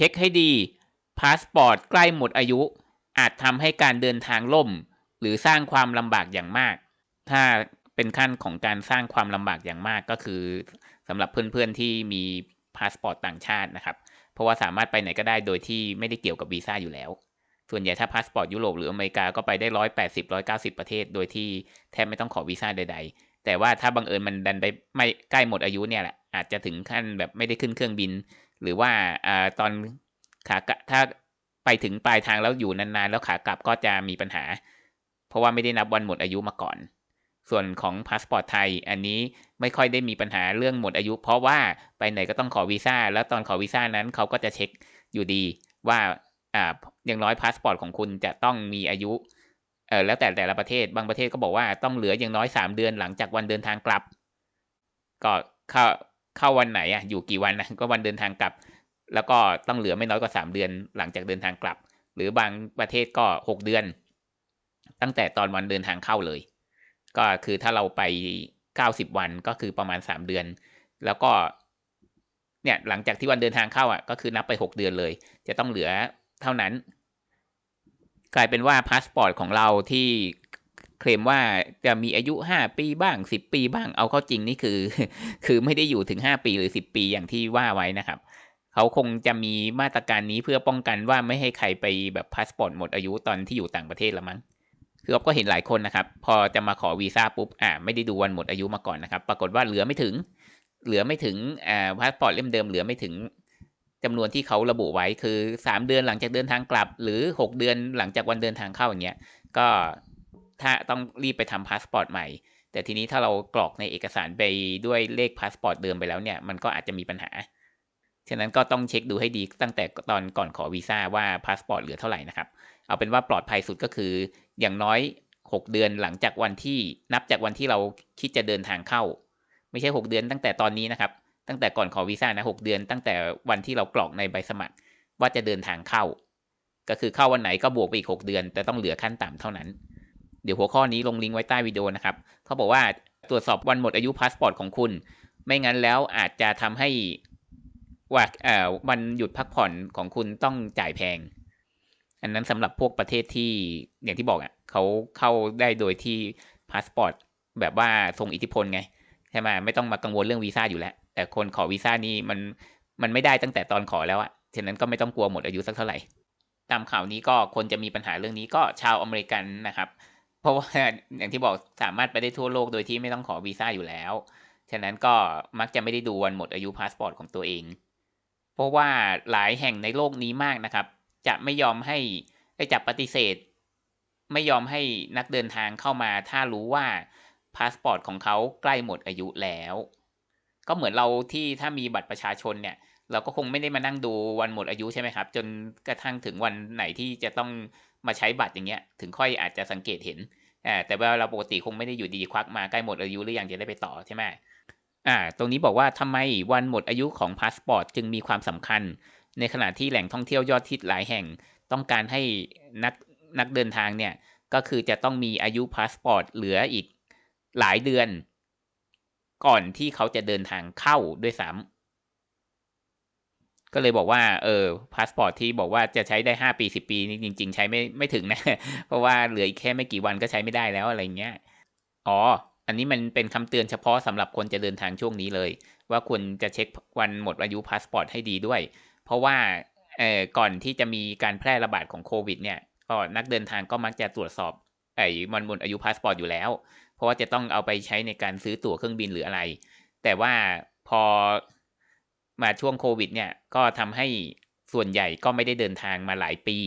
ช็คให้ดีพาสปอร์ตใกล้หมดอายุ อาจทำให้การเดินทางล่ม หรือสร้างความลำบากอย่างมาก ถ้าเป็นขั้นของการสร้างความลำบากอย่างมากก็คือสำหรับเพื่อนๆที่มีพาสปอร์ตต่างชาตินะครับ เพราะว่าสามารถไปไหนก็ได้โดยที่ไม่ได้เกี่ยวกับวีซ่าอยู่แล้ว ส่วนใหญ่ถ้าพาสปอร์ตยุโรปหรืออเมริกาก็ไปได้ร้อยแปดสิบร้อยเก้าสิบประเทศ โดยที่แทบไม่ต้องขอวีซ่าใด ๆ แต่ว่าถ้าบังเอิญมันดันไปไม่ใกล้หมดอายุเนี่ยแหละอาจจะถึงขั้นแบบไม่ได้ขึ้นเครื่องบิน หรือว่าอ่าตอนขากะถ้าไปถึงปลายทางแล้วอยู่นานๆ แล้วขากลับก็จะมีปัญหา เพราะว่าไม่ได้นับวันหมดอายุมาก่อน ส่วนของพาสปอร์ตไทยอันนี้ไม่ค่อยได้มีปัญหาเรื่องหมดอายุ เพราะว่าไปไหนก็ต้องขอวีซ่าแล้วตอนขอวีซ่านั้นเขาก็จะเช็คอยู่ดีว่าอ่าอย่างน้อยพาสปอร์ตของคุณจะต้องมีอายุเออแล้วแต่แต่ละประเทศบางประเทศก็บอกว่าต้องเหลืออย่างน้อยสามเดือนหลังจากวันเดินทางกลับ ก็เข้า เข้าวันไหนอะอยู่กี่วันนะก็วันเดินทางกลับ แล้วก็ต้องเหลือไม่น้อยกว่าสามเดือนหลังจากเดินทางกลับ หรือบางประเทศก็หกเดือน ตั้งแต่ตอนวันเดินทางเข้าเลย ก็คือถ้าเราไปเก้าสิบวันก็คือประมาณสามเดือน แล้วก็เนี่ยหลังจากที่วันเดินทางเข้าอะก็คือนับไปหกเดือนเลย จะต้องเหลือเท่านั้น กลายเป็นว่าพาสปอร์ตของเราที่ เคลมว่าจะมีอายุห้าปีบ้างสิบปีบ้างเอาเข้าจริงนี่คือ คือไม่ได้อยู่ถึงห้าปีหรือสิบปีอย่างที่ว่าไว้นะครับ เขาคงจะมีมาตรการนี้เพื่อป้องกันว่าไม่ให้ใครไปแบบพาสปอร์ตหมดอายุตอนที่อยู่ต่างประเทศละมั้งคืออ๊อฟก็เห็นหลายคนนะครับ พอจะมาขอวีซ่าปุ๊บอ่าไม่ได้ดูวันหมดอายุมาก่อนนะครับ ปรากฏว่าเหลือไม่ถึง เหลือไม่ถึงอ่าพาสปอร์ตเล่มเดิมเหลือไม่ถึงจำนวนที่เขาระบุไว้คือสามเดือนหลังจากเดินทางกลับ หรือหกเดือนหลังจากวันเดินทางเข้าอย่างเงี้ยก็ ถ้าต้องรีบไปทำพาสปอร์ตใหม่ แต่ทีนี้ถ้าเรากรอกในเอกสารไปด้วยเลขพาสปอร์ตเดิมไปแล้วเนี่ย มันก็อาจจะมีปัญหา ฉะนั้นก็ต้องเช็คดูให้ดีตั้งแต่ตอนก่อนขอวีซ่าว่าพาสปอร์ตเหลือเท่าไหร่นะครับ เอาเป็นว่าปลอดภัยสุดก็คือ อย่างน้อย 6 เดือนหลังจากวันที่นับจากวันที่เราคิดจะเดินทางเข้า ไม่ใช่ 6 เดือนตั้งแต่ตอนนี้นะครับ ตั้งแต่ก่อนขอวีซ่านะ 6 เดือนตั้งแต่วันที่เรากรอกในใบสมัคร ว่าจะเดินทางเข้า ก็คือเข้าวันไหนก็บวกไปอีก 6 เดือน แต่ต้องเหลือขั้นต่ำเท่านั้น เดี๋ยวหัวข้อนี้ลงลิงก์ไว้ใต้วิดีโอนะครับเขาบอกว่าตรวจสอบวันหมดอายุพาสปอร์ตของคุณ ไม่งั้นแล้วอาจจะทำให้ว่าเอ่อวันหยุดพักผ่อนของคุณต้องจ่ายแพง อันนั้นสำหรับพวกประเทศที่อย่างที่บอกอะเขาเข้าได้โดยที่พาสปอร์ตแบบว่าทรงอิทธิพลไงใช่ไหมไม่ต้องมากังวลเรื่องวีซ่าอยู่แล้ว แต่คนขอวีซ่านี่มันมันไม่ได้ตั้งแต่ตอนขอแล้วอะฉะนั้นก็ไม่ต้องกลัวหมดอายุสักเท่าไหร่ ตามข่าวนี้ก็คนจะมีปัญหาเรื่องนี้ก็ชาวอเมริกันนะครับ เพราะว่าอย่างที่บอกสามารถไปได้ทั่วโลกโดยที่ไม่ต้องขอวีซ่าอยู่แล้ว ฉะนั้นก็มักจะไม่ได้ดูวันหมดอายุพาสปอร์ตของตัวเอง เพราะว่าหลายแห่งในโลกนี้มากนะครับ จะไม่ยอมให้จะปฏิเสธ ไม่ยอมให้นักเดินทางเข้ามาถ้ารู้ว่าพาสปอร์ตของเขาใกล้หมดอายุแล้ว ก็เหมือนเราที่ถ้ามีบัตรประชาชนเนี่ย เราก็คงไม่ได้มานั่งดูวันหมดอายุใช่ไหมครับ จนกระทั่งถึงวันไหนที่จะต้อง มาใช้บัตรอย่างเงี้ยถึงค่อยอาจจะสังเกตเห็นแต่ว่าเราปกติคงไม่ได้อยู่ดีควักมาใกล้หมดอายุหรือยังจะได้ไปต่อใช่ไหมอ่าตรงนี้บอกว่าทำไมวันหมดอายุของพาสปอร์ตจึงมีความสำคัญ ในขณะที่แหล่งท่องเที่ยวยอดฮิตหลายแห่ง ต้องการให้นักนักเดินทางเนี่ยก็คือจะต้องมีอายุพาสปอร์ตเหลืออีกหลายเดือน ก่อนที่เขาจะเดินทางเข้าด้วยซ้ำ ก็เลยบอกว่าเออพาสปอร์ตที่บอกว่าจะใช้ได้ห้าปีสิบปีนี่จริง ๆ ใช้ไม่ไม่ถึงนะ เพราะว่าเหลืออีกแค่ไม่กี่วันก็ใช้ไม่ได้แล้วอะไรเงี้ยอ๋อ อันนี้มันเป็นคำเตือนเฉพาะสำหรับคนจะเดินทางช่วงนี้เลย ว่าควรจะเช็ควันหมดอายุพาสปอร์ตให้ดีด้วย เพราะว่าเอ่อก่อนที่จะมีการแพร่ระบาดของโควิดเนี่ยก็นักเดินทางก็มักจะตรวจสอบไอ้วันหมดอายุพาสปอร์ตอยู่แล้ว เพราะว่าจะต้องเอาไปใช้ในการซื้อตั๋วเครื่องบินหรืออะไร แต่ว่าพอ มาช่วงโควิดเนี่ยก็ทำให้ส่วนใหญ่ก็ไม่ได้เดินทางมาหลายปี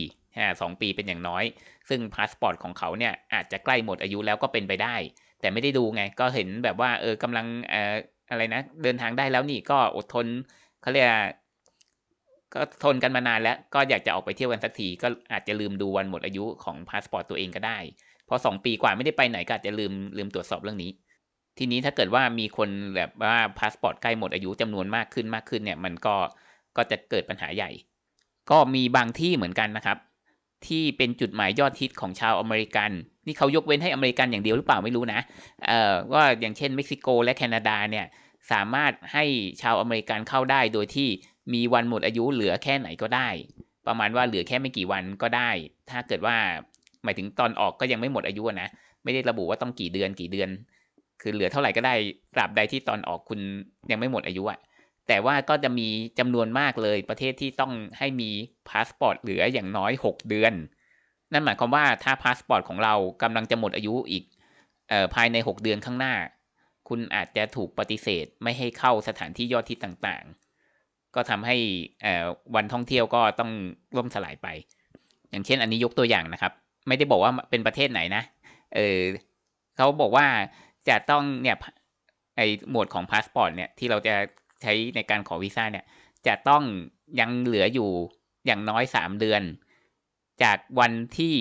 สองปีเป็นอย่างน้อย ซึ่งพาสปอร์ตของเขาเนี่ยอาจจะใกล้หมดอายุแล้วก็เป็นไปได้ แต่ไม่ได้ดูไง ก็เห็นแบบว่าเออกำลังเอออะไรนะ เดินทางได้แล้วนี่ก็อดทนเขาเรียกก็ทนกันมานานแล้วก็อยากจะออกไปเที่ยวกันสักทีก็อาจจะลืมดูวันหมดอายุของพาสปอร์ตตัวเองก็ได้พอสองปีกว่าไม่ได้ไปไหนก็อาจจะลืมลืมตรวจสอบเรื่องนี้ ทีนี้ถ้าเกิดว่ามีคนแบบว่าพาสปอร์ตใกล้หมดอายุจำนวนมากขึ้นมากขึ้นเนี่ยมันก็ก็จะเกิดปัญหาใหญ่ ก็มีบางที่เหมือนกันนะครับ ที่เป็นจุดหมายยอดฮิตของชาวอเมริกัน นี่เขายกเว้นให้อเมริกันอย่างเดียวหรือเปล่าไม่รู้นะเอ่อว่าอย่างเช่นเม็กซิโกและแคนาดาเนี่ยสามารถให้ชาวอเมริกันเข้าได้โดยที่มีวันหมดอายุเหลือแค่ไหนก็ได้ ประมาณว่าเหลือแค่ไม่กี่วันก็ได้ ถ้าเกิดว่าหมายถึงตอนออกก็ยังไม่หมดอายุนะไม่ได้ระบุว่าต้องกี่เดือนกี่เดือน คือเหลือเท่าไหร่ก็ได้ตราบใดที่ตอนออกคุณยังไม่หมดอายุอะแต่ว่าก็จะมีจำนวนมากเลยประเทศที่ต้องให้มีพาสปอร์ตเหลืออย่างน้อย 6 เดือน นั่นหมายความว่าถ้าพาสปอร์ตของเรากำลังจะหมดอายุอีกออภายใน 6 เดือนข้างหน้า คุณอาจจะถูกปฏิเสธไม่ให้เข้าสถานที่ยอดที่ต่างๆ ก็ทำให้วันท่องเที่ยวก็ต้องล่มสลายไป อย่างเช่นอันนี้ยกตัวอย่างนะครับ ไม่ได้บอกว่าเป็นประเทศไหนนะเออเขาบอกว่า จะต้องเนี่ยไอหมวดของพาสปอร์ตเนี่ยที่เราจะใช้ในการขอวีซ่าเนี่ยจะต้องยังเหลืออยู่อย่างน้อยสามเดือน จากวันที่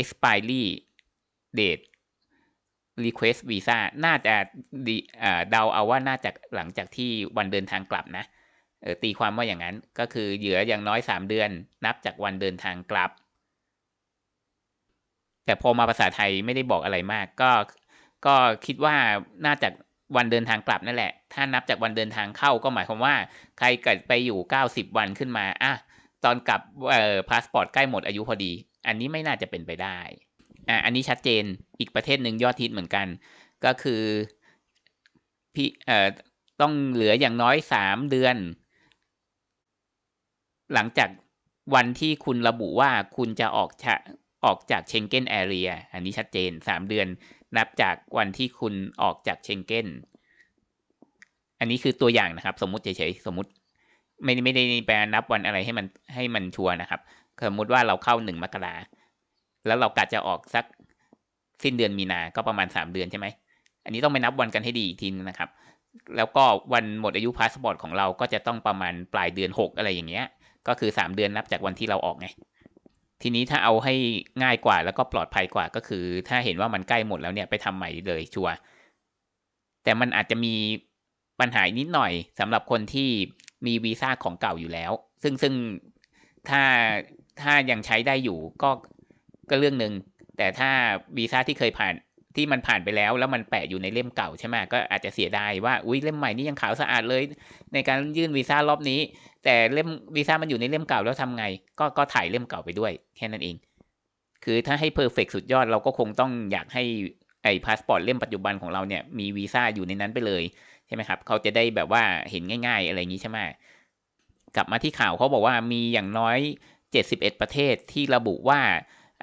expiry date request visa น่าจะดีเดาเอาว่าน่าจะหลังจากที่วันเดินทางกลับนะตีความว่าอย่างนั้นก็คือเหลืออย่างน้อยสามเดือน นับจากวันเดินทางกลับ แต่พอมาภาษาไทยไม่ได้บอกอะไรมาก ก็ ก็คิดว่าน่าจะวันเดินทางกลับนั่นแหละ ถ้านับจากวันเดินทางเข้าก็หมายความว่า ใครเกิดไปอยู่เก้าสิบวันขึ้นมาอะตอนกลับเอ่อพาสปอร์ตใกล้หมดอายุพอดี อันนี้ไม่น่าจะเป็นไปได้อะอันนี้ชัดเจนอีกประเทศหนึ่งยอดฮิตเหมือนกัน ก็คือพี่เอ่อต้องเหลืออย่างน้อยสามเดือน หลังจากวันที่คุณระบุว่าคุณจะออกจาก ออกจากเชงเก้นแอเรียอันนี้ชัดเจนสามเดือนนับจากวันที่คุณออกจากเชงเก้น อันนี้คือตัวอย่างนะครับ สมมุติเฉยๆ สมมติ ไม่ไม่ได้แปลนับวันอะไรให้มันให้มันชัวร์นะครับ สมมุติว่าเราเข้าหนึ่งมกราแล้วเรากะจะออกสักสิ้นเดือนมีนาก็ประมาณสามเดือนใช่ไหม อันนี้ต้องไปนับวันกันให้ดีอีกทีนึงนะครับ แล้วก็วันหมดอายุพาสปอร์ตของเราก็จะต้องประมาณปลายเดือนหกอะไรอย่างเงี้ย ก็คือสามเดือนนับจากวันที่เราออกไง ทีนี้ถ้าเอาให้ง่ายกว่าแล้วก็ปลอดภัยกว่าก็คือ ถ้าเห็นว่ามันใกล้หมดแล้วเนี่ยไปทำใหม่เลยชัวร์แต่มันอาจจะมีปัญหานิดหน่อยสำหรับคนที่มีวีซ่าของเก่าอยู่แล้ว ซึ่งซึ่งถ้าถ้ายังใช้ได้อยู่ก็ก็เรื่องหนึ่งแต่ถ้าวีซ่าที่เคยผ่าน ที่มันผ่านไปแล้วแล้วมันแปะอยู่ในเล่มเก่าใช่ไหมก็อาจจะเสียดายว่าอุ้ยเล่มใหม่นี่ยังขาวสะอาดเลย ในการยื่นวีซ่ารอบนี้ แต่เล่มวีซ่ามันอยู่ในเล่มเก่าแล้วทำไง ก็ก็ถ่ายเล่มเก่าไปด้วยแค่นั้นเอง คือถ้าให้เพอร์เฟกสุดยอดเราก็คงต้องอยากให้ไอ้พาสปอร์ตเล่มปัจจุบันของเราเนี่ยมีวีซ่าอยู่ในนั้นไปเลยใช่ไหมครับเขาจะได้แบบว่าเห็นง่าย ๆ อะไรอย่างนี้ใช่ไหมกลับมาที่ข่าวเขาบอกว่ามีอย่างน้อย 71 ประเทศที่ระบุว่า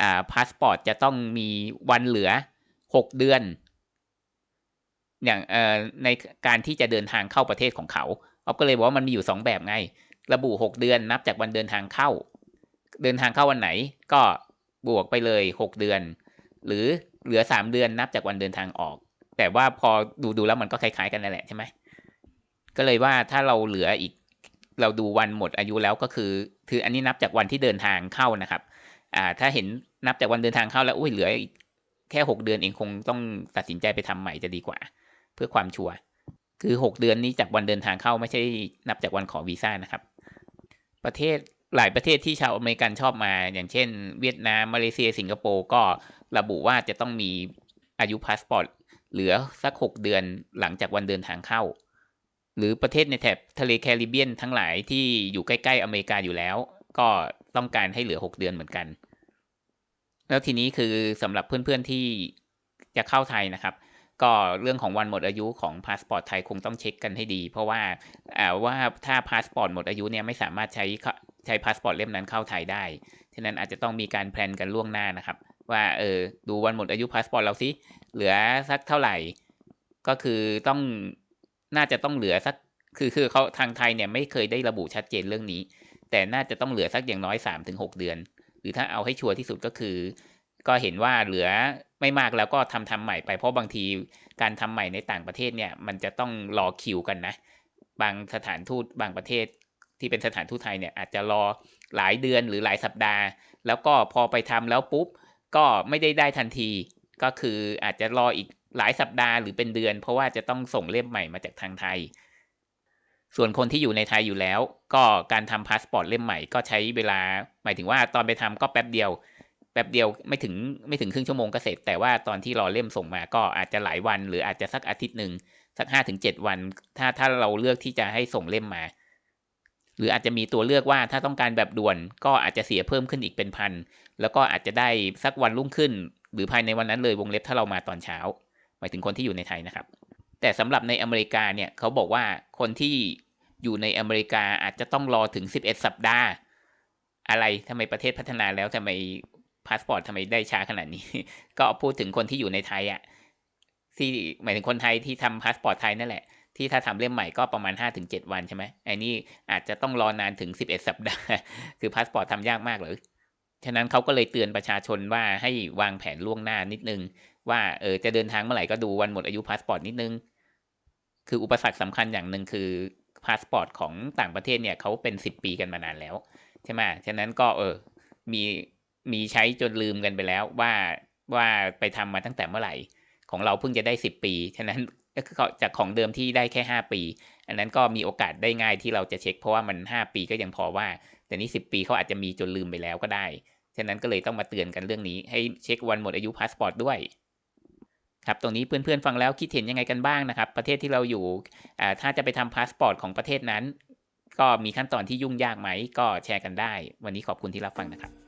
อ่าพาสปอร์ตจะต้องมีวันเหลือ หกเดือน อย่างเอ่อในการที่จะเดินทางเข้าประเทศของเขาออฟก็เลยบอกว่ามันมีอยู่สองแบบไง ระบุหกเดือนนับจากวันเดินทางเข้า เดินทางเข้าวันไหนก็บวกไปเลยหกเดือน หรือเหลือสามเดือนนับจากวันเดินทางออก แต่ว่าพอดูดูแล้วมันก็คล้ายๆกันนั่นแหละใช่ไหมก็เลยว่าถ้าเราเหลืออีกเราดูวันหมดอายุแล้วก็คือ คืออันนี้นับจากวันที่เดินทางเข้านะครับ อ่า ถ้าเห็นนับจากวันเดินทางเข้าแล้วอุ้ยเหลืออีก แค่หกเดือนเองคงต้องตัดสินใจไปทำใหม่จะดีกว่า เพื่อความชัวร์คือหกเดือนนี้จากวันเดินทางเข้าไม่ใช่นับจากวันขอวีซ่านะครับ ประเทศหลายประเทศที่ชาวอเมริกันชอบมา อย่างเช่น เวียดนามมาเลเซียสิงคโปร์ก็ระบุว่าจะต้องมีอายุพาสปอร์ตเหลือสักหกเดือนหลังจากวันเดินทางเข้า หรือประเทศในแถบทะเลแคริบเบียนทั้งหลายที่อยู่ใกล้ ๆ อเมริกาอยู่แล้ว ก็ต้องการให้เหลือหกเดือนเหมือนกัน แล้วทีนี้คือสำหรับเพื่อนๆที่จะเข้าไทยนะครับก็เรื่องของวันหมดอายุของพาสปอร์ตไทยคงต้องเช็คกันให้ดี เพราะว่าว่าถ้าพาสปอร์ตหมดอายุเนี่ยไม่สามารถใช้ใช้พาสปอร์ตเล่มนั้นเข้าไทยได้ ฉะนั้นอาจจะต้องมีการแพลนกันล่วงหน้านะครับ ว่าเออดูวันหมดอายุพาสปอร์ตเราสิเหลือสักเท่าไหร่ ก็คือต้องน่าจะต้องเหลือสักคือคือเขาทางไทยเนี่ยไม่เคยได้ระบุชัดเจนเรื่องนี้ แต่น่าจะต้องเหลือสักอย่างน้อย 3-6 เดือน หรือถ้าเอาให้ชัวร์ที่สุดก็คือ ก็เห็นว่าเหลือไม่มากแล้วก็ทำทำใหม่ไปเพราะบางทีการทำใหม่ในต่างประเทศเนี่ยมันจะต้องรอคิวกันนะ บางสถานทูตบางประเทศที่เป็นสถานทูตไทยเนี่ยอาจจะรอหลายเดือนหรือหลายสัปดาห์ แล้วก็พอไปทำแล้วปุ๊บก็ไม่ได้ได้ทันที ก็คืออาจจะรออีกหลายสัปดาห์หรือเป็นเดือน เพราะว่าจะต้องส่งเล่มใหม่มาจากทางไทย ส่วนคนที่อยู่ในไทยอยู่แล้ว ก็การทำพาสปอร์ตเล่มใหม่ก็ใช้เวลา หมายถึงว่าตอนไปทำก็แป๊บเดียว แป๊บเดียวไม่ถึงไม่ถึงครึ่งชั่วโมงก็เสร็จ แต่ว่าตอนที่รอเล่มส่งมาก็อาจจะหลายวัน หรืออาจจะสักอาทิตย์หนึ่งสักห้าถึงเจ็ดวัน ถ้าถ้าเราเลือกที่จะให้ส่งเล่มมา หรืออาจจะมีตัวเลือกว่าถ้าต้องการแบบด่วน ก็อาจจะเสียเพิ่มขึ้นอีกเป็นพัน แล้วก็อาจจะได้สักวันรุ่งขึ้น หรือภายในวันนั้นเลยวงเล็บถ้าเรามาตอนเช้า หมายถึงคนที่อยู่ในไทยนะครับ แต่สำหรับในอเมริกาเนี่ยเขาบอกว่าคนที่อยู่ในอเมริกาอาจจะต้องรอถึง 11 สัปดาห์ อะไรทำไมประเทศพัฒนาแล้วทำไมพาสปอร์ตทำไมได้ช้าขนาดนี้ ก็พูดถึงคนที่อยู่ในไทยอะ่ะที่หมายถึงคนไทยที่ทำพาสปอร์ตไทยนั่นแหละ ที่ถ้าทำเล่มใหม่ก็ประมาณ 5-7 วันใช่ไหมไอ้นี่อาจจะต้องรอนานถึง 11 สัปดาห์ คือพาสปอร์ตทำยากมากเลยฉะนั้นเขาก็เลยเตือนประชาชนว่าให้วางแผนล่วงหน้านิดนึง ว่าเออจะเดินทางเมื่อไหร่ก็ดูวันหมดอายุพาสปอร์ตนิดนึง คืออุปสรรคสำคัญอย่างหนึ่งคือพาสปอร์ตของต่างประเทศเนี่ยเขาเป็นสิบปีกันมานานแล้ว ใช่ไหมฉะนั้นก็เออมีมีใช้จนลืมกันไปแล้วว่าว่าไปทำมาตั้งแต่เมื่อไหร่ ของเราเพิ่งจะได้สิบปี ฉะนั้นก็คือจากของเดิมที่ได้แค่ห้าปี อันนั้นก็มีโอกาสได้ง่ายที่เราจะเช็ค เพราะว่ามันห้าปีก็ยังพอว่า แต่นี้สิบปีเขาอาจจะมีจนลืมไปแล้วก็ได้ ฉะนั้นก็เลยต้องมาเตือนกันเรื่องนี้ ให้เช็ควันหมดอายุพาสปอร์ตด้วย ครับตรงนี้เพื่อนๆฟังแล้วคิดเห็นยังไงกันบ้างนะครับ ประเทศที่เราอยู่ถ้าจะไปทำพาสปอร์ตของประเทศนั้น ก็มีขั้นตอนที่ยุ่งยากไหมก็แชร์กันได้ วันนี้ขอบคุณที่รับฟังนะครับ